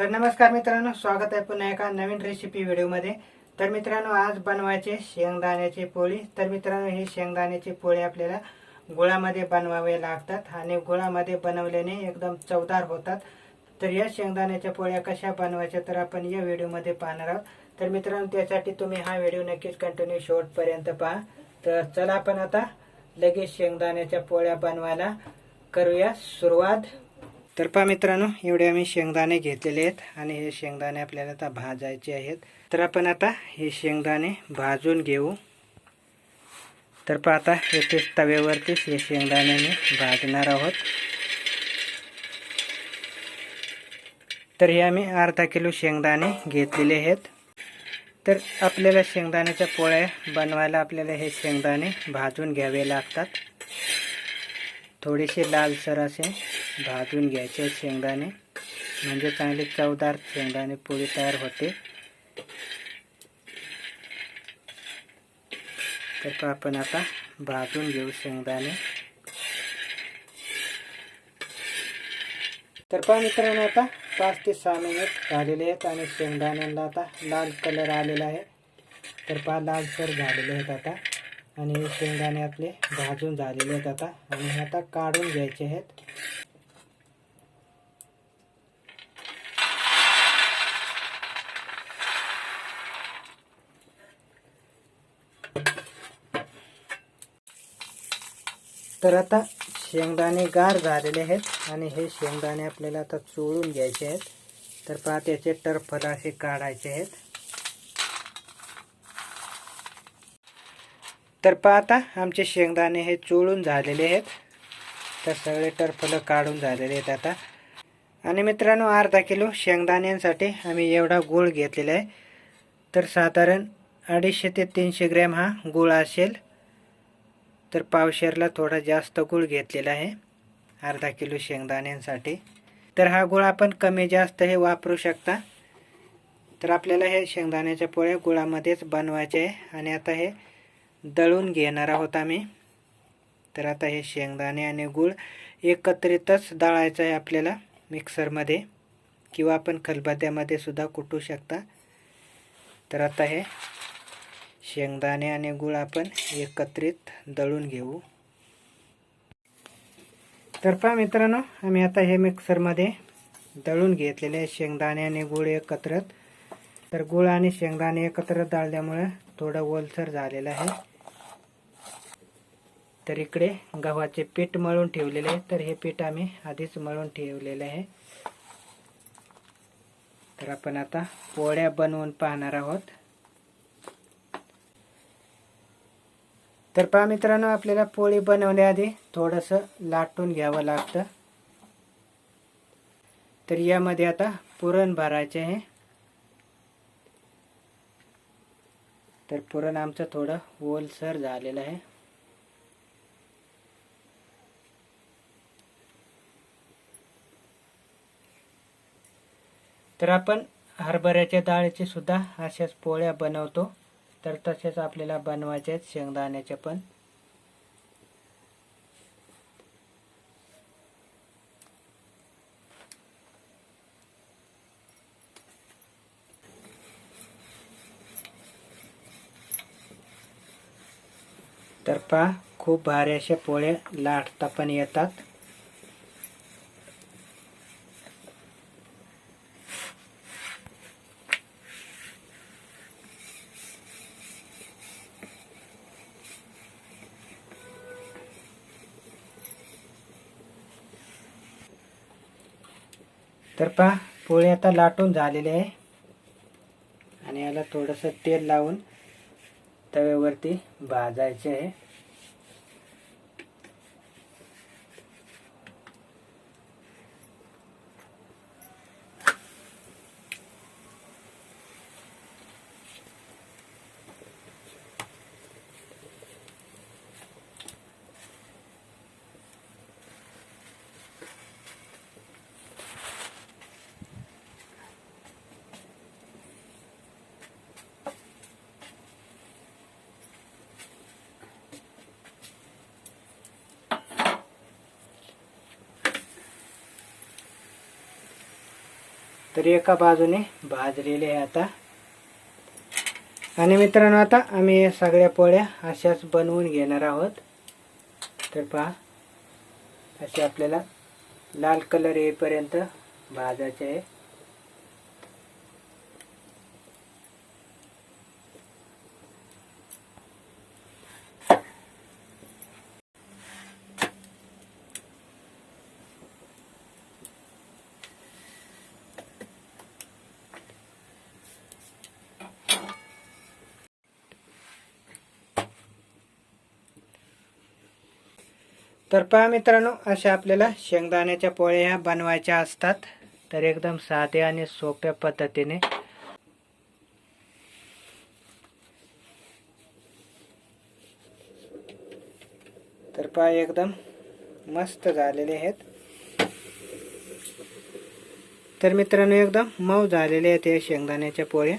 तर नमस्कार मित्रांनो स्वागत आहे पुन्हा एका नवीन रेसिपी व्हिडिओमध्ये. तर मित्रांनो आज बनवायचे शेंगदाण्याची पोळी. तर मित्रांनो ही शेंगदाण्याची पोळी आपल्याला गुळामध्ये बनवावे लागतात आणि गुळामध्ये बनवल्याने एकदम चवदार होतात. तर या शेंगदाण्याच्या पोळ्या कशा बनवायच्या तर आपण या व्हिडिओमध्ये पाहणार आहोत. तर मित्रांनो त्यासाठी तुम्ही हा व्हिडिओ नक्कीच कंटिन्यू शेवटपर्यंत पहा. तर चला आपण आता लगेच शेंगदाण्याच्या पोळ्या बनवायला करूया सुरुवात. तर पहा मित्रांनो एवढे आम्ही शेंगदाणे घेतलेले आहेत आणि हे शेंगदाणे आपल्याला आता भाजायचे आहेत. तर आपण आता हे शेंगदाणे भाजून घेऊ. तर पहा आता येथेच तव्यावरतीच हे शेंगदाणे मी भाजणार आहोत. तर हे आम्ही अर्धा किलो शेंगदाणे घेतलेले आहेत. तर आपल्याला शेंगदाण्याच्या पोळ्या बनवायला आपल्याला हे शेंगदाणे भाजून घ्यावे लागतात. थोडेसे लालसर असे भाजून घ्यायचे आहेत शेंगदाणे. म्हणजे चांगले चवदार शेंगदाणे पोळी तयार होते. तर आपण आता भाजून घेऊ शेंगदाणे. तर पहा मित्रांनो आता पाच ते सहा मिनिट झालेले आहेत आणि शेंगदाण्यांना आता लाल कलर आलेला आहे. तर पहा लालसर झालेले आहेत आता. आणि शेंगदाणे आपले भाजून झालेले आहेत आता. आणि हे आता काढून घ्यायचे आहेत. तर आता शेंगदाणे गार झालेले आहेत आणि हे शेंगदाणे आपल्याला आता चोळून घ्यायचे आहेत. तर पहा त्याचे टरफल असे काढायचे आहेत. तर पाहता आमचे शेंगदाणे हे चोळून झालेले आहेत. तर सगळे टरफलं काढून झालेले आहेत आता. आणि मित्रांनो अर्धा किलो शेंगदाण्यांसाठी आम्ही एवढा गूळ घेतलेला आहे. तर साधारण अडीचशे ते तीनशे ग्रॅम हा गूळ असेल. तर पावशेरला थोडा जास्त गूळ घेतलेला आहे अर्धा किलो शेंगदाण्यांसाठी. तर हा गूळ आपण कमी जास्त हे वापरू शकता. तर आपल्याला हे शेंगदाण्याच्या पोळ्या गुळामध्येच बनवायचे आहे. आणि आता हे दळून घेणार आहोत आम्ही तर आता हे शेंगदाणे आणि गूळ एकत्रितच दळायचं आहे आपल्याला मिक्सरमध्ये किंवा आपण खलबत्त्यामध्ये सुद्धा कुटू शकता. तर आता हे शेंगदाणे आणि गूळ आपण एकत्रित दळून घेऊ. तर पहा मित्रांनो आम्ही आता हे मिक्सरमध्ये दळून घेतलेले आहे शेंगदाणे आणि गूळ एकत्रित तर गूळ आणि शेंगदाणे एकत्र दळल्यामुळे थोडं ओलसर झालेलं आहे. तर इकडे गव्हाचे पीठ मळून ठेवलेले आहे. तर हे पीठ आम्ही आधीच मळून ठेवलेले आहे. तर आपण आता पोळ्या बनवून पाहणार आहोत. तर पहा मित्रांनो आपल्याला पोळी बनवण्याआधी थोडंसं लाटून घ्यावं लागतं. तर यामध्ये आता पुरण भरायचे आहे. तर पुरण आमचं थोडं ओलसर झालेलं आहे. तर आपण हरभऱ्याच्या डाळीचे सुद्धा अशाच पोळ्या बनवतो. तर तसेच आपल्याला बनवायचे आहेत शेंगदाण्याचे पण. तर पहा खूप भारी अशा पोळ्या लाटता पण येतात. तर पहा पोळी आता लाटून झालेली आहे. आणि याला थोडंसं तेल लावून तव्यावरती भाजायचे आहे. तर एका बाजूने भाजलेले आहे आता. आणि मित्रांनो आता आम्ही या सगळ्या पोळ्या अशाच बनवून घेणार आहोत. तर पहा असे आपल्याला लाल कलर येईपर्यंत भाजायचे आहे. तर पहा मित्रांनो अशा आपल्याला शेंगदाण्याच्या पोळ्या ह्या बनवायच्या असतात. तर एकदम साध्या आणि सोप्या पद्धतीने. तर पहा एकदम मस्त झालेले आहेत. तर मित्रांनो एकदम मऊ झालेले आहेत या शेंगदाण्याच्या पोळ्या.